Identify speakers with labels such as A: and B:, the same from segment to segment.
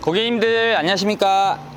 A: 고객님들 안녕하십니까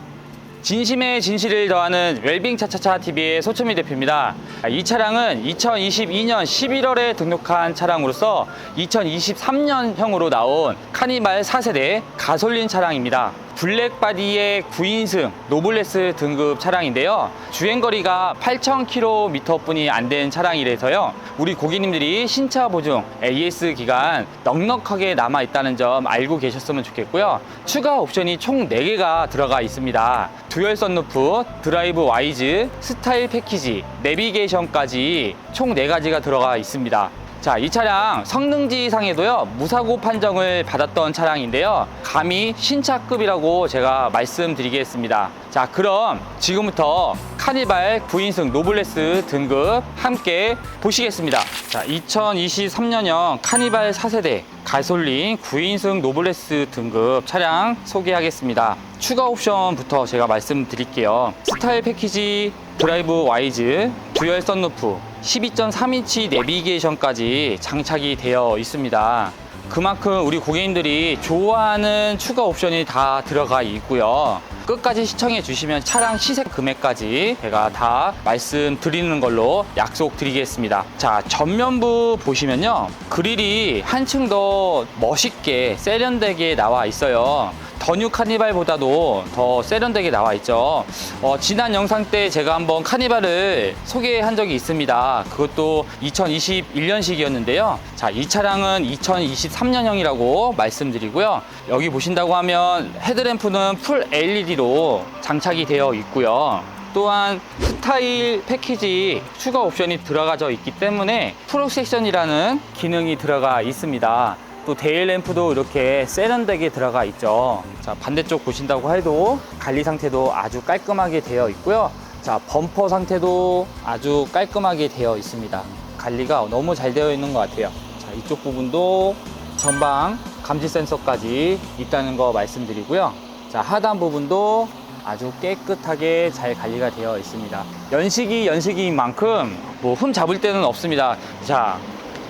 A: 진심의 진실을 더하는 웰빙 차차차 TV의 소천미 대표입니다. 이 차량은 2022년 11월에 등록한 차량으로서 2023년형으로 나온 카니발 4세대 가솔린 차량입니다. 블랙 바디의 9인승 노블레스 등급 차량인데요. 주행 거리가 8,000km 뿐이 안 된 차량이라서요. 우리 고객님들이 신차 보증 AS 기간 넉넉하게 남아 있다는 점 알고 계셨으면 좋겠고요. 추가 옵션이 총 4개가 들어가 있습니다. 듀얼 썬루프, 드라이브 와이즈, 스타일 패키지, 내비게이션까지 총 4가지가 들어가 있습니다. 자, 이 차량 성능지상에도요, 무사고 판정을 받았던 차량인데요. 감히 신차급이라고 제가 말씀드리겠습니다. 자, 그럼 지금부터 카니발 9인승 노블레스 등급 함께 보시겠습니다. 자, 2023년형 카니발 4세대 가솔린 9인승 노블레스 등급 차량 소개하겠습니다. 추가 옵션부터 제가 말씀드릴게요. 스타일 패키지, 드라이브 와이즈, 듀얼 썬루프, 12.3인치 내비게이션까지 장착이 되어 있습니다. 그만큼 우리 고객님들이 좋아하는 추가 옵션이 다 들어가 있고요. 끝까지 시청해 주시면 차량 시세 금액까지 제가 다 말씀드리는 걸로 약속드리겠습니다. 자, 전면부 보시면요. 그릴이 한층 더 멋있게 세련되게 나와 있어요. 더뉴 카니발보다도 더 세련되게 나와 있죠. 어, 지난 영상 때 제가 한번 카니발을 소개한 적이 있습니다. 그것도 2021년식이었는데요. 자, 이 차량은 2023년형이라고 말씀드리고요. 여기 보신다고 하면 헤드램프는 풀 LED로 장착이 되어 있고요. 또한 스타일 패키지 추가 옵션이 들어가져 있기 때문에 프로섹션이라는 기능이 들어가 있습니다. 또 데일 램프도 이렇게 세련되게 들어가 있죠. 자, 반대쪽 보신다고 해도 관리 상태도 아주 깔끔하게 되어 있고요. 자, 범퍼 상태도 아주 깔끔하게 되어 있습니다. 관리가 너무 잘 되어 있는 것 같아요. 자, 이쪽 부분도 전방 감지 센서까지 있다는 거 말씀드리고요. 자, 하단 부분도 아주 깨끗하게 잘 관리가 되어 있습니다. 연식이 연식인 만큼 뭐 흠 잡을 데는 없습니다. 자,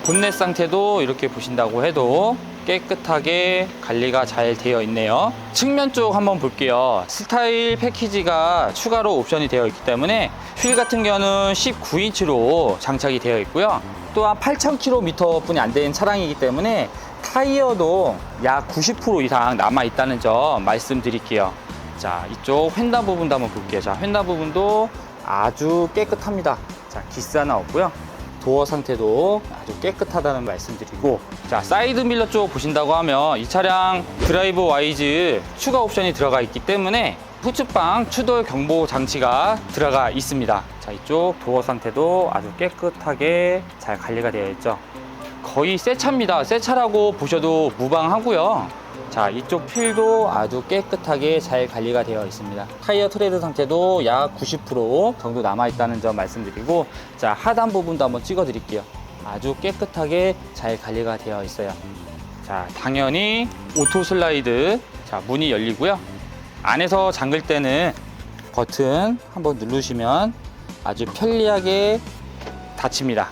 A: 본넷 상태도 이렇게 보신다고 해도 깨끗하게 관리가 잘 되어 있네요. 측면 쪽 한번 볼게요. 스타일 패키지가 추가로 옵션이 되어 있기 때문에 휠 같은 경우는 19인치로 장착이 되어 있고요. 또한 8,000km 뿐이 안 된 차량이기 때문에 타이어도 약 90% 이상 남아 있다는 점 말씀드릴게요. 자, 이쪽 휀다 부분도 한번 볼게요. 자, 휀다 부분도 아주 깨끗합니다. 자, 기스 하나 없고요. 도어 상태도 아주 깨끗하다는 말씀드리고 자 사이드 밀러 쪽 보신다고 하면 이 차량 드라이브 와이즈 추가 옵션이 들어가 있기 때문에 후측방 추돌 경보 장치가 들어가 있습니다. 자 이쪽 도어 상태도 아주 깨끗하게 잘 관리가 되어 있죠. 거의 새 차입니다. 새 차라고 보셔도 무방하고요 자 이쪽 필도 아주 깨끗하게 잘 관리가 되어 있습니다. 타이어 트레드 상태도 약 90% 정도 남아 있다는 점 말씀드리고 자 하단 부분도 한번 찍어 드릴게요. 아주 깨끗하게 잘 관리가 되어 있어요. 자 당연히 오토 슬라이드. 자 문이 열리고요. 안에서 잠글 때는 버튼 한번 누르시면 아주 편리하게 닫힙니다.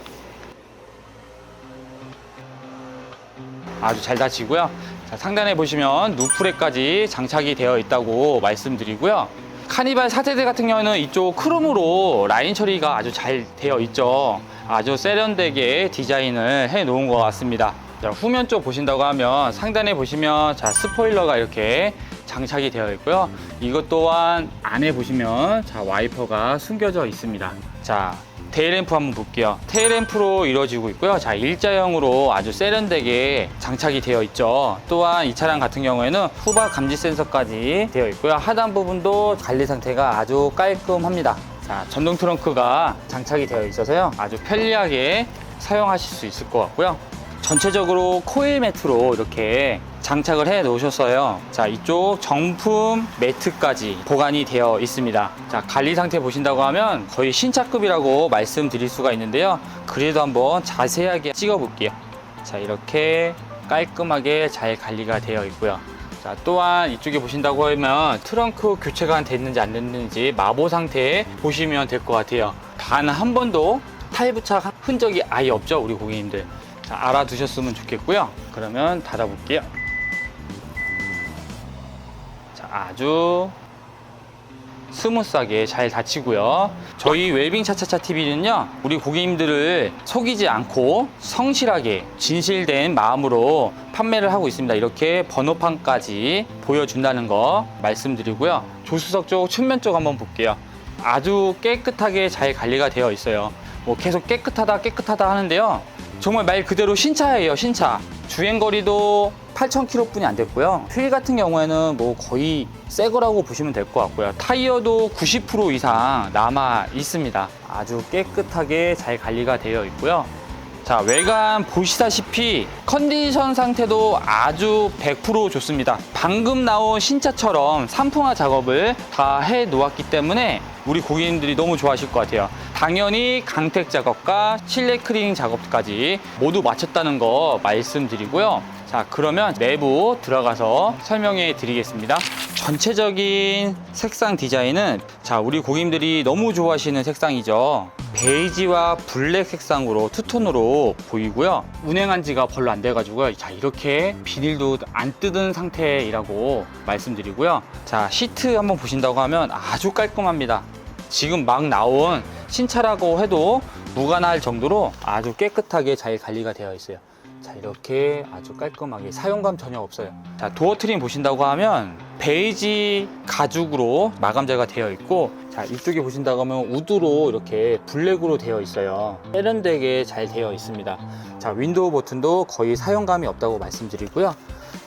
A: 아주 잘 닫히고요. 자, 상단에 보시면 누프레까지 장착이 되어 있다고 말씀드리고요. 카니발 4세대 같은 경우는 이쪽 크롬으로 라인 처리가 아주 잘 되어 있죠. 아주 세련되게 디자인을 해 놓은 것 같습니다. 자, 후면 쪽 보신다고 하면 상단에 보시면 자, 스포일러가 이렇게 장착이 되어 있고요. 이것 또한 안에 보시면 자, 와이퍼가 숨겨져 있습니다. 자, 테일램프 한번 볼게요. 테일램프로 이루어지고 있고요. 자, 일자형으로 아주 세련되게 장착이 되어 있죠. 또한 이 차량 같은 경우에는 후방 감지 센서까지 되어 있고요. 하단 부분도 관리 상태가 아주 깔끔합니다. 자, 전동 트렁크가 장착이 되어 있어서요. 아주 편리하게 사용하실 수 있을 것 같고요. 전체적으로 코일 매트로 이렇게 장착을 해 놓으셨어요. 자, 이쪽 정품 매트까지 보관이 되어 있습니다. 자, 관리 상태 보신다고 하면 거의 신차급이라고 말씀드릴 수가 있는데요. 그래도 한번 자세하게 찍어 볼게요. 자, 이렇게 깔끔하게 잘 관리가 되어 있고요. 자, 또한 이쪽에 보신다고 하면 트렁크 교체가 됐는지 안 됐는지 마보 상태에 보시면 될 것 같아요. 단 한 번도 타일 부착 흔적이 아예 없죠, 우리 고객님들. 자, 알아두셨으면 좋겠고요. 그러면 닫아볼게요. 자, 아주 스무스하게 잘 닫히고요. 저희 웰빙 차차차 TV는요, 우리 고객님들을 속이지 않고 성실하게 진실된 마음으로 판매를 하고 있습니다. 이렇게 번호판까지 보여준다는 거 말씀드리고요. 조수석 쪽, 측면 쪽 한번 볼게요. 아주 깨끗하게 잘 관리가 되어 있어요. 뭐 계속 깨끗하다, 깨끗하다 하는데요. 정말 말 그대로 신차예요, 신차. 주행 거리도 8,000km 뿐이 안 됐고요. 휠 같은 경우에는 뭐 거의 새 거라고 보시면 될 것 같고요. 타이어도 90% 이상 남아 있습니다. 아주 깨끗하게 잘 관리가 되어 있고요. 자, 외관 보시다시피 컨디션 상태도 아주 100% 좋습니다. 방금 나온 신차처럼 산풍화 작업을 다 해 놓았기 때문에 우리 고객님들이 너무 좋아하실 것 같아요. 당연히 강택 작업과 실내 크리닝 작업까지 모두 마쳤다는 거 말씀드리고요. 자, 그러면 내부 들어가서 설명해 드리겠습니다. 전체적인 색상 디자인은 자, 우리 고객님들이 너무 좋아하시는 색상이죠. 베이지와 블랙 색상으로 투톤으로 보이고요. 운행한 지가 별로 안 돼가지고요. 자, 이렇게 비닐도 안 뜯은 상태이라고 말씀드리고요. 자, 시트 한번 보신다고 하면 아주 깔끔합니다. 지금 막 나온 신차라고 해도 무관할 정도로 아주 깨끗하게 잘 관리가 되어 있어요. 자, 이렇게 아주 깔끔하게 사용감 전혀 없어요. 자, 도어 트림 보신다고 하면 베이지 가죽으로 마감재가 되어 있고 자, 이쪽에 보신다고 하면 우드로 이렇게 블랙으로 되어 있어요. 세련되게 잘 되어 있습니다. 자, 윈도우 버튼도 거의 사용감이 없다고 말씀드리고요.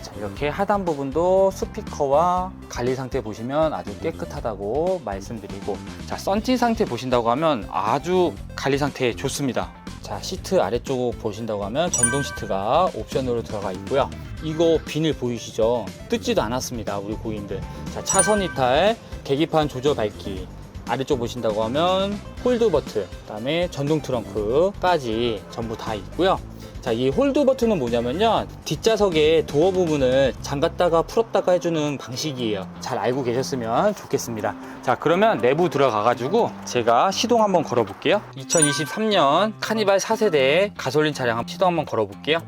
A: 자, 이렇게 하단 부분도 스피커와 관리 상태 보시면 아주 깨끗하다고 말씀드리고 자, 썬팅 상태 보신다고 하면 아주 관리 상태 좋습니다. 자, 시트 아래쪽 보신다고 하면 전동 시트가 옵션으로 들어가 있고요. 이거 비닐 보이시죠? 뜯지도 않았습니다, 우리 고객님들. 자, 차선 이탈, 계기판 조절 밝기. 아래쪽 보신다고 하면 홀드 버튼, 그다음에 전동 트렁크까지 전부 다 있고요. 자, 이 홀드 버튼은 뭐냐면요. 뒷좌석에 도어 부분을 잠갔다가 풀었다가 해주는 방식이에요. 잘 알고 계셨으면 좋겠습니다. 자, 그러면 내부 들어가가지고 제가 시동 한번 걸어볼게요. 2023년 카니발 4세대 가솔린 차량 시동 한번 걸어볼게요.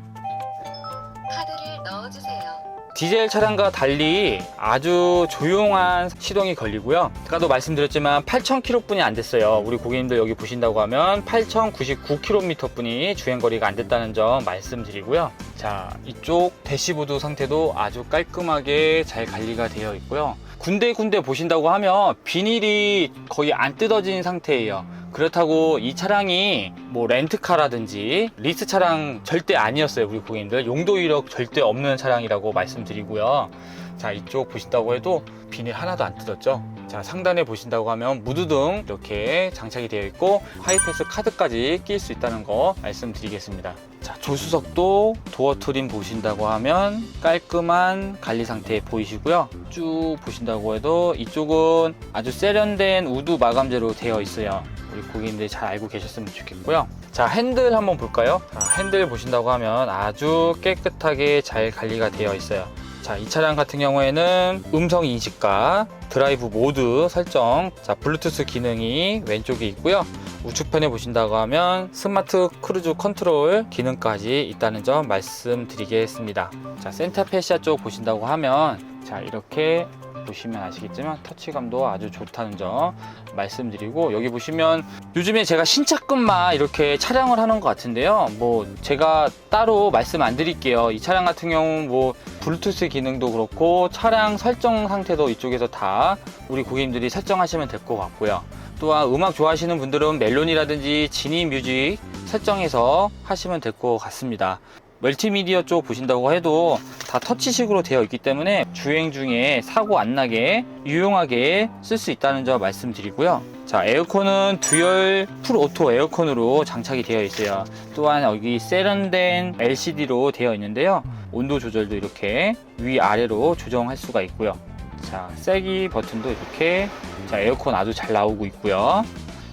B: 카드를 넣어주세요.
A: 디젤 차량과 달리 아주 조용한 시동이 걸리고요. 아까도 말씀드렸지만 8,000km 뿐이 안 됐어요. 우리 고객님들 여기 보신다고 하면 8,099km 뿐이 주행거리가 안 됐다는 점 말씀드리고요. 자, 이쪽 대시보드 상태도 아주 깔끔하게 잘 관리가 되어 있고요. 군데군데 보신다고 하면 비닐이 거의 안 뜯어진 상태예요. 그렇다고 이 차량이 뭐 렌트카라든지 리스 차량 절대 아니었어요 우리 고객님들 용도 이력 절대 없는 차량이라고 말씀드리고요 자 이쪽 보신다고 해도 비닐 하나도 안 뜯었죠 자 상단에 보신다고 하면 무드등 이렇게 장착이 되어 있고 하이패스 카드까지 낄 수 있다는 거 말씀드리겠습니다 자 조수석도 도어 트림 보신다고 하면 깔끔한 관리 상태 보이시고요 쭉 보신다고 해도 이쪽은 아주 세련된 우드 마감재로 되어 있어요 우리 고객님들이 잘 알고 계셨으면 좋겠고요. 자, 핸들 한번 볼까요? 자, 핸들 보신다고 하면 아주 깨끗하게 잘 관리가 되어 있어요. 자, 이 차량 같은 경우에는 음성 인식과 드라이브 모드 설정, 자, 블루투스 기능이 왼쪽에 있고요. 우측편에 보신다고 하면 스마트 크루즈 컨트롤 기능까지 있다는 점 말씀드리겠습니다. 자, 센터 패시아 쪽 보신다고 하면 자, 이렇게 보시면 아시겠지만 터치감도 아주 좋다는 점 말씀드리고 여기 보시면 요즘에 제가 신차급만 이렇게 촬영을 하는 것 같은데요. 뭐 제가 따로 말씀 안 드릴게요. 이 차량 같은 경우 뭐 블루투스 기능도 그렇고 차량 설정 상태도 이쪽에서 다 우리 고객님들이 설정하시면 될 것 같고요. 또한 음악 좋아하시는 분들은 멜론이라든지 지니 뮤직 설정해서 하시면 될 것 같습니다 멀티미디어 쪽 보신다고 해도 다 터치식으로 되어 있기 때문에 주행 중에 사고 안 나게 유용하게 쓸 수 있다는 점 말씀드리고요. 자, 에어컨은 듀얼 풀 오토 에어컨으로 장착이 되어 있어요. 또한 여기 세련된 LCD로 되어 있는데요. 온도 조절도 이렇게 위아래로 조정할 수가 있고요. 자, 세기 버튼도 이렇게 자, 에어컨 아주 잘 나오고 있고요.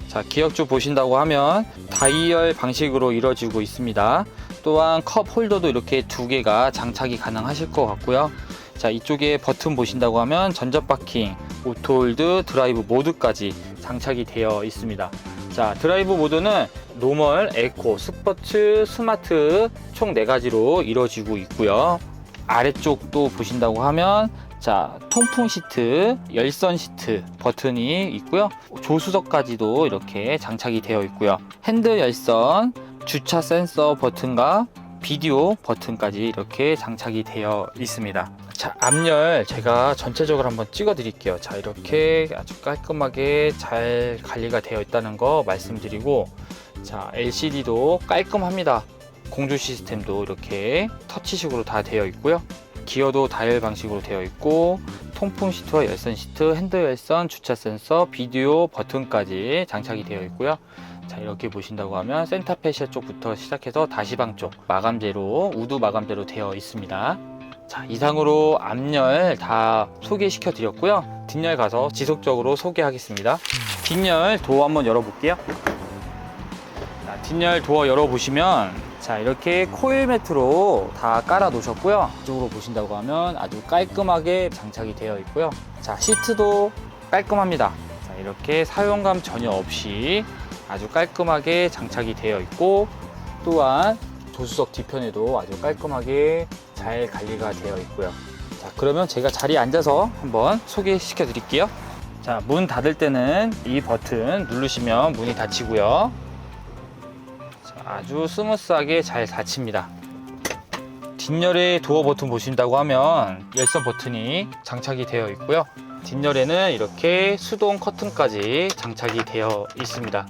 A: 자, 기억주 보신다고 하면 다이얼 방식으로 이루어지고 있습니다. 또한 컵 홀더도 이렇게 두 개가 장착이 가능하실 것 같고요. 자, 이쪽에 버튼 보신다고 하면 전자파킹, 오토홀드, 드라이브 모드까지 장착이 되어 있습니다. 자, 드라이브 모드는 노멀, 에코, 스포츠, 스마트 총 4가지로 이루어지고 있고요. 아래쪽도 보신다고 하면 자, 통풍 시트, 열선 시트 버튼이 있고요. 조수석까지도 이렇게 장착이 되어 있고요. 핸들 열선, 주차 센서 버튼과 비디오 버튼까지 이렇게 장착이 되어 있습니다. 자, 앞열 제가 전체적으로 한번 찍어 드릴게요. 자, 이렇게 아주 깔끔하게 잘 관리가 되어 있다는 거 말씀드리고 자, LCD도 깔끔합니다. 공조 시스템도 이렇게 터치식으로 다 되어 있고요. 기어도 다이얼 방식으로 되어 있고 통풍 시트와 열선 시트, 핸들 열선, 주차 센서, 비디오 버튼까지 장착이 되어 있고요. 자 이렇게 보신다고 하면 센터 페시아 쪽부터 시작해서 다시방 쪽 마감재로 우드 마감재로 되어 있습니다. 자 이상으로 앞열 다 소개시켜 드렸고요. 뒷열 가서 지속적으로 소개하겠습니다. 뒷열 도어 한번 열어볼게요. 자, 뒷열 도어 열어보시면 자 이렇게 코일 매트로 다 깔아 놓으셨고요 이쪽으로 보신다고 하면 아주 깔끔하게 장착이 되어 있고요 자 시트도 깔끔합니다 자 이렇게 사용감 전혀 없이 아주 깔끔하게 장착이 되어 있고 또한 조수석 뒤편에도 아주 깔끔하게 잘 관리가 되어 있고요 자 그러면 제가 자리에 앉아서 한번 소개시켜 드릴게요 자 문 닫을 때는 이 버튼 누르시면 문이 닫히고요 자, 아주 스무스하게 잘 닫힙니다. 뒷열에 도어 버튼 보신다고 하면 열선 버튼이 장착이 되어 있고요. 뒷열에는 이렇게 수동 커튼까지 장착이 되어 있습니다.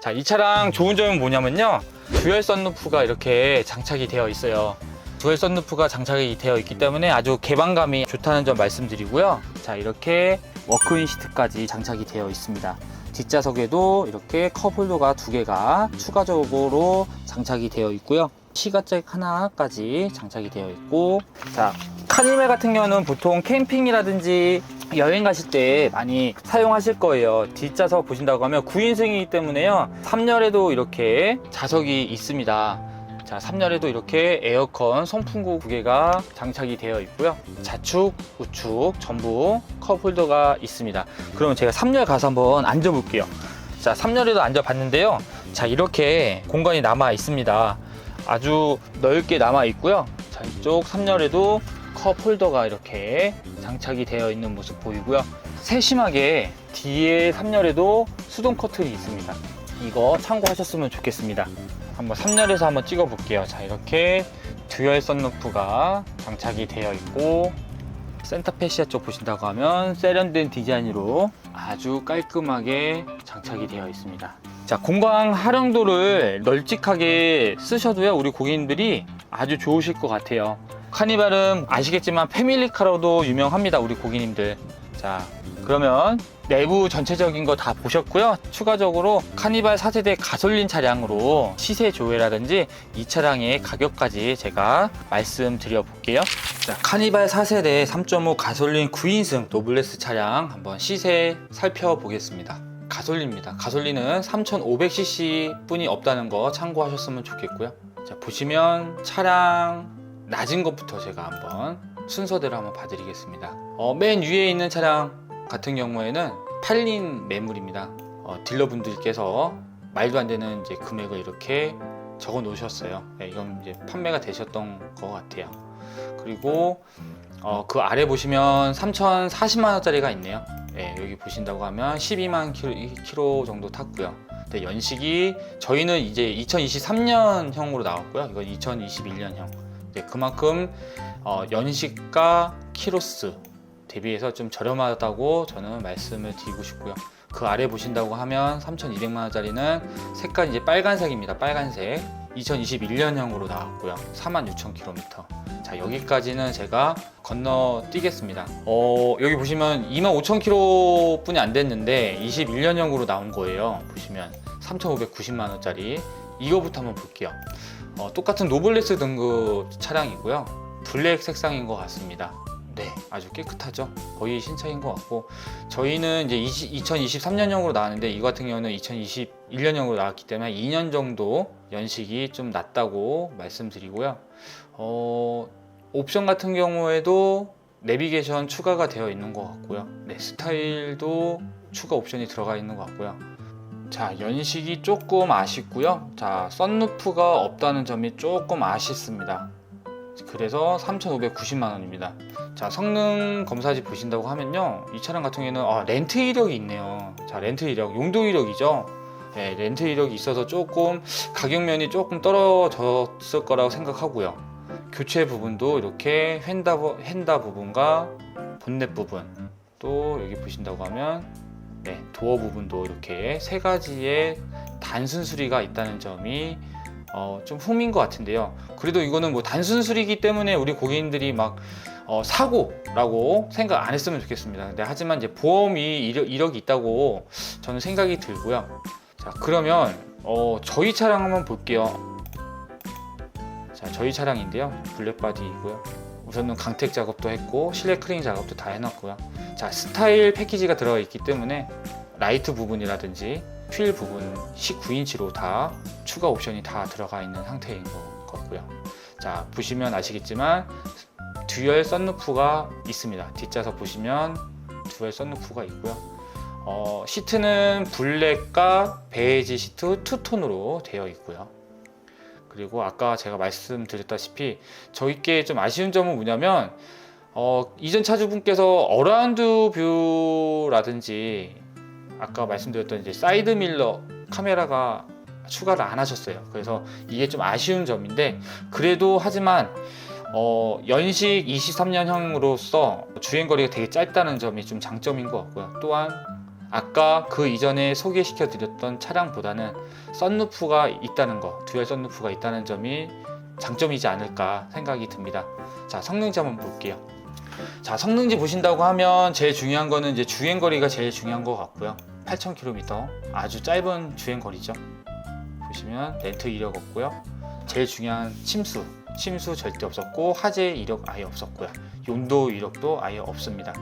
A: 자, 이 차량 좋은 점은 뭐냐면요. 듀얼 썬루프가 이렇게 장착이 되어 있어요. 듀얼 썬루프가 장착이 되어 있기 때문에 아주 개방감이 좋다는 점 말씀드리고요. 자, 이렇게 워크인 시트까지 장착이 되어 있습니다. 뒷좌석에도 이렇게 컵홀더가 두 개가 추가적으로 장착이 되어 있고요. 시가잭 하나까지 장착이 되어 있고 자 카니발 같은 경우는 보통 캠핑이라든지 여행 가실 때 많이 사용하실 거예요. 뒷좌석 보신다고 하면 9인승이기 때문에요. 3열에도 이렇게 좌석이 있습니다. 자, 3열에도 이렇게 에어컨 송풍구 두 개가 장착이 되어 있고요. 좌측, 우측 전부 컵 홀더가 있습니다. 그러면 제가 3열 가서 한번 앉아 볼게요. 자, 3열에도 앉아 봤는데요. 자, 이렇게 공간이 남아 있습니다. 아주 넓게 남아 있고요. 자, 이쪽 3열에도 컵 홀더가 이렇게 장착이 되어 있는 모습 보이고요. 세심하게 뒤에 3열에도 수동 커튼이 있습니다. 이거 참고하셨으면 좋겠습니다. 한번 3열에서 한번 찍어 볼게요. 자, 이렇게 듀얼 썬루프가 장착이 되어 있고 센터 페시아 쪽 보신다고 하면 세련된 디자인으로 아주 깔끔하게 장착이 되어 있습니다. 자, 공간 활용도를 널찍하게 쓰셔도요, 우리 고객님들이 아주 좋으실 것 같아요. 카니발은 아시겠지만 패밀리카로도 유명합니다, 우리 고객님들. 자, 그러면 내부 전체적인 거 다 보셨고요. 추가적으로 카니발 4세대 가솔린 차량으로 시세 조회라든지 이 차량의 가격까지 제가 말씀드려 볼게요. 자, 카니발 4세대 3.5 가솔린 9인승 노블레스 차량 한번 시세 살펴보겠습니다. 가솔린입니다. 가솔린은 3,500cc 뿐이 없다는 거 참고하셨으면 좋겠고요. 자, 보시면 차량 낮은 것부터 제가 한번 순서대로 한번 봐드리겠습니다. 어, 맨 위에 있는 차량 같은 경우에는 팔린 매물입니다. 어, 딜러분들께서 말도 안 되는 이제 금액을 이렇게 적어 놓으셨어요. 네, 이건 이제 판매가 되셨던 것 같아요. 그리고 어, 그 아래 보시면 3,040만 원짜리가 있네요. 네, 여기 보신다고 하면 12만 킬로, 정도 탔고요. 연식이 저희는 이제 2023년형으로 나왔고요. 이건 2021년형. 이제 그만큼 어, 연식과 키로수 대비해서 좀 저렴하다고 저는 말씀을 드리고 싶고요. 그 아래 보신다고 하면 3,200만 원짜리는 색깔이 이제 빨간색입니다. 빨간색. 2021년형으로 나왔고요. 46,000km. 자, 여기까지는 제가 건너뛰겠습니다. 어, 여기 보시면 25,000km 뿐이 안 됐는데 21년형으로 나온 거예요. 보시면 3,590만 원짜리. 이거부터 한번 볼게요. 어, 똑같은 노블레스 등급 차량이고요. 블랙 색상인 것 같습니다. 네, 아주 깨끗하죠. 거의 신차인 것 같고 저희는 이제 2023년형으로 나왔는데 이거 같은 경우는 2021년형으로 나왔기 때문에 2년 정도 연식이 좀 낮다고 말씀드리고요. 어, 옵션 같은 경우에도 내비게이션 추가가 되어 있는 것 같고요. 네, 스타일도 추가 옵션이 들어가 있는 것 같고요. 자, 연식이 조금 아쉽고요. 자, 썬루프가 없다는 점이 조금 아쉽습니다. 그래서 3,590만 원입니다. 자, 성능 검사지 보신다고 하면요. 이 차량 같은 경우에는 아, 렌트 이력이 있네요. 자, 렌트 이력, 용도 이력이죠. 네, 렌트 이력이 있어서 조금 가격면이 조금 떨어졌을 거라고 생각하고요. 교체 부분도 이렇게 휀다, 부- 휀다 부분과 본넷 부분 또 여기 보신다고 하면 네, 도어 부분도 이렇게 세 가지의 단순 수리가 있다는 점이 어, 좀 흠인 것 같은데요. 그래도 이거는 뭐 단순 수리이기 때문에 우리 고객님들이 막 어, 사고라고 생각 안 했으면 좋겠습니다. 근데 하지만 이제 보험이 이력, 이력이 있다고 저는 생각이 들고요. 자, 그러면 어, 저희 차량 한번 볼게요. 자, 저희 차량인데요. 블랙바디이고요. 우선은 강택 작업도 했고 실내 크링 작업도 다 해놨고요. 자, 스타일 패키지가 들어가 있기 때문에 라이트 부분이라든지 휠 부분 19인치로 다 추가 옵션이 다 들어가 있는 상태인 것 같고요. 자, 보시면 아시겠지만 듀얼 썬루프가 있습니다. 뒷좌석 보시면 듀얼 썬루프가 있고요. 어, 시트는 블랙과 베이지 시트 투톤으로 되어 있고요. 그리고 아까 제가 말씀드렸다시피 저희께 좀 아쉬운 점은 뭐냐면 어, 이전 차주분께서 어라운드 뷰라든지 아까 말씀드렸던 이제 사이드 밀러 카메라가 추가를 안 하셨어요. 그래서 이게 좀 아쉬운 점인데 그래도 하지만 어, 연식 23년형으로서 주행거리가 되게 짧다는 점이 좀 장점인 것 같고요. 또한 아까 그 이전에 소개시켜 드렸던 차량보다는 썬루프가 있다는 거, 듀얼 썬루프가 있다는 점이 장점이지 않을까 생각이 듭니다. 자, 성능지 한번 볼게요. 자, 성능지 보신다고 하면 제일 중요한 거는 이제 주행 거리가 제일 중요한 것 같고요. 8,000km 아주 짧은 주행 거리죠. 보시면 렌트 이력 없고요. 제일 중요한 침수, 침수 절대 없었고 화재 이력 아예 없었고요. 용도 이력도 아예 없습니다.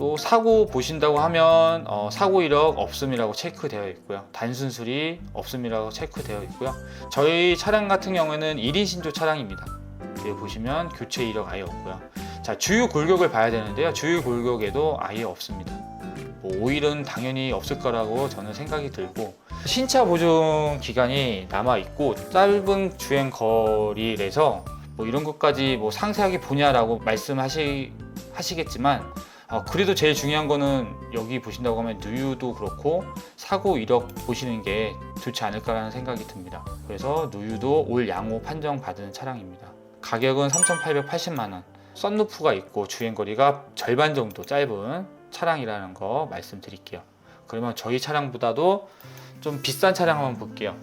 A: 또 사고 보신다고 하면 어, 사고 이력 없음이라고 체크되어 있고요. 단순 수리 없음이라고 체크되어 있고요. 저희 차량 같은 경우에는 1인 신조 차량입니다. 여기 보시면 교체 이력 아예 없고요. 자 주유 골격을 봐야 되는데요. 주유 골격에도 아예 없습니다. 뭐 오일은 당연히 없을 거라고 저는 생각이 들고 신차 보증 기간이 남아 있고 짧은 주행 거리라서 뭐 이런 것까지 뭐 상세하게 보냐라고 말씀하시 하시겠지만 어, 그래도 제일 중요한 거는 여기 보신다고 하면 누유도 그렇고 사고 이력 보시는 게 좋지 않을까라는 생각이 듭니다. 그래서 누유도 올 양호 판정 받은 차량입니다. 가격은 3,880만 원. 썬루프가 있고 주행 거리가 절반 정도 짧은 차량이라는 거 말씀드릴게요. 그러면 저희 차량보다도 좀 비싼 차량 한번 볼게요.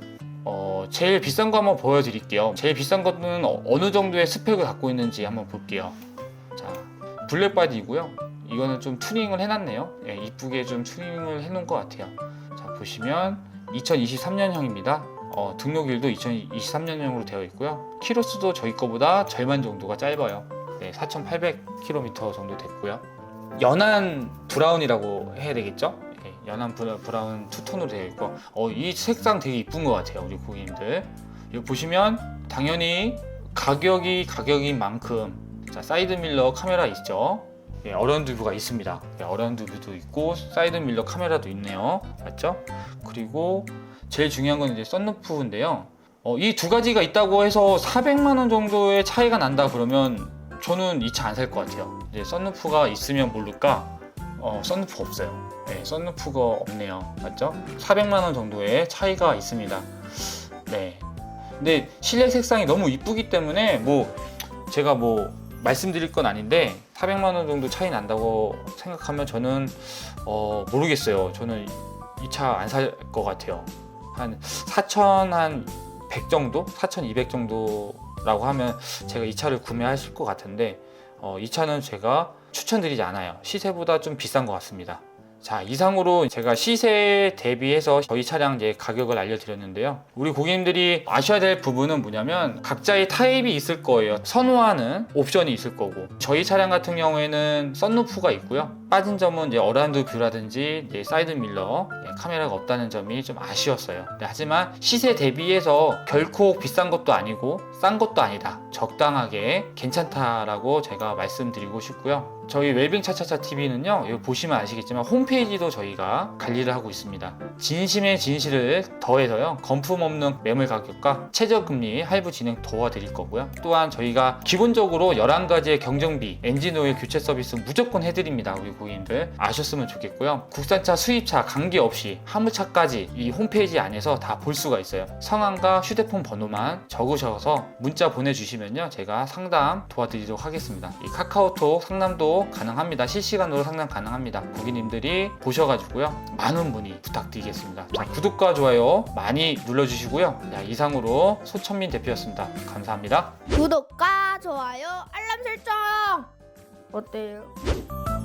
A: 어, 제일 비싼 거 한번 보여드릴게요. 제일 비싼 어- 어느 정도의 스펙을 갖고 있는지 한번 볼게요. 자, 블랙바디이고요. 이거는 좀 튜닝을 해놨네요. 예, 이쁘게 좀 튜닝을 해놓은 것 같아요. 자, 보시면 2023년형입니다. 어, 등록일도 2023년형으로 되어 있고요. 키로수도 저희 거보다 절반 정도가 짧아요. 네, 4,800km 정도 됐고요. 연한 브라운이라고 해야 되겠죠? 예, 연한 브라, 브라운 투톤으로 되어 있고, 어, 이 색상 되게 이쁜 것 같아요, 우리 고객님들. 여기 보시면 당연히 가격이 가격인 만큼 자, 사이드 밀러 카메라 있죠? 예, 뷰가 있습니다. 예, 뷰도 있고 사이드 밀러 카메라도 있네요. 맞죠? 그리고 제일 중요한 건 이제 썬루프인데요. 어, 이 두 가지가 있다고 해서 400만 원 정도의 차이가 난다 그러면 저는 이 차 안 살 것 같아요. 이제 썬루프가 있으면 모를까? 어, 썬루프 없어요. 네, 썬루프가 없네요. 맞죠? 400만 원 정도의 차이가 있습니다. 네. 근데 실내 색상이 너무 이쁘기 때문에 뭐 제가 뭐 말씀드릴 건 아닌데 400만 원 정도 차이 난다고 생각하면 저는 어, 모르겠어요. 저는 이 차 안 살 것 같아요. 한 4천 한4,100 정도, 4,200 정도라고 하면 제가 이 차를 구매하실 것 같은데 어, 이 차는 제가 추천드리지 않아요. 시세보다 좀 비싼 것 같습니다. 자, 이상으로 제가 시세 대비해서 저희 차량 이제 가격을 알려드렸는데요. 우리 고객님들이 아셔야 될 부분은 뭐냐면 각자의 타입이 있을 거예요. 선호하는 옵션이 있을 거고. 저희 차량 같은 경우에는 썬루프가 있고요. 빠진 점은 이제 어라운드 뷰라든지 사이드 밀러 예, 카메라가 없다는 점이 좀 아쉬웠어요. 네, 하지만 시세 대비해서 결코 비싼 것도 아니고 싼 것도 아니다. 적당하게 괜찮다라고 제가 말씀드리고 싶고요. 저희 웰빙 차차차 TV는요, 여기 보시면 아시겠지만 홈페이지도 저희가 관리를 하고 있습니다. 진심의 진실을 더해서요, 거품 없는 매물 가격과 최저 금리 할부 진행 도와드릴 거고요. 또한 저희가 기본적으로 11가지의 경정비, 엔진 오일 교체 서비스 무조건 해드립니다. 우리 고객님들 아셨으면 좋겠고요. 국산차, 수입차 관계 없이 화물차까지 이 홈페이지 안에서 다 볼 수가 있어요. 성함과 휴대폰 번호만 적으셔서 문자 보내주시면요, 제가 상담 도와드리도록 하겠습니다. 이 카카오톡 상담도 가능합니다. 실시간으로 상담 가능합니다. 고객님들이 보셔가지고요, 많은 문의 부탁드리겠습니다. 자, 구독과 좋아요 많이 눌러주시고요. 자, 이상으로 소천민 대표였습니다. 감사합니다.
C: 구독과 좋아요, 알람 설정. 어때요?